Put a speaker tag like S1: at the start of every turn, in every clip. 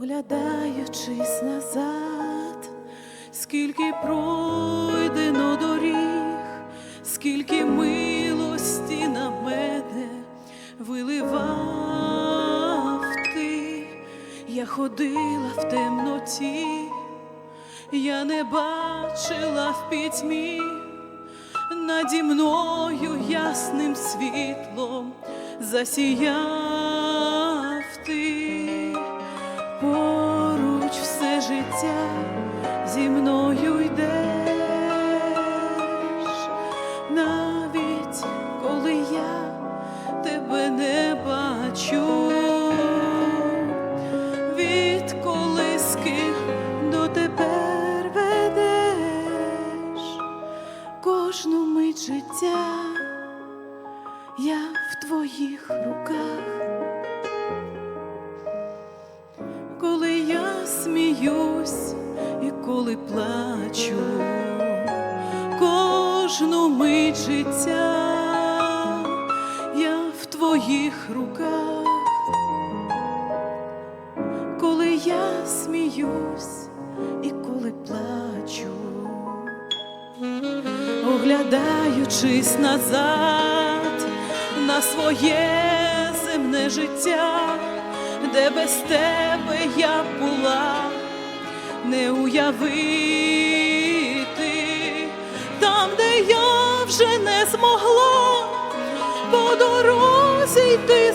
S1: оглядаючись назад, скільки пройдено доріг, скільки милості на мене виливав ти, я ходила в темноті, я не бачила в пітьмі. Наді мною ясним світлом засіяв ти, життя зі мною йдеш, навіть коли я тебе не бачу, від колиски до тепер ведеш. Кожну мить життя я в твоїх руках, коли плачу, кожну мить життя я в твоїх руках, коли я сміюсь і коли плачу оглядаючись назад на своє земне життя, де без тебе я була, не уявити. Там, де я вже не змогла по дорозі йти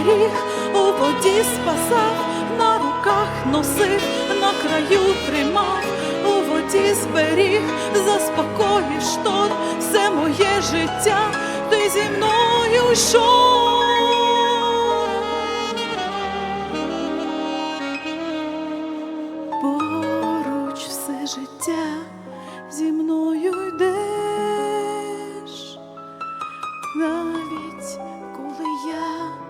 S1: зберіг, у воді спасав, на руках носив, на краю тримав, у воді зберіг, заспокоїв шторм, все моє життя, ти зі мною йшов. Поруч все життя зі мною йдеш навіть коли я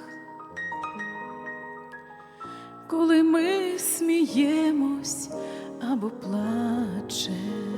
S1: коли ми сміємось або плачем.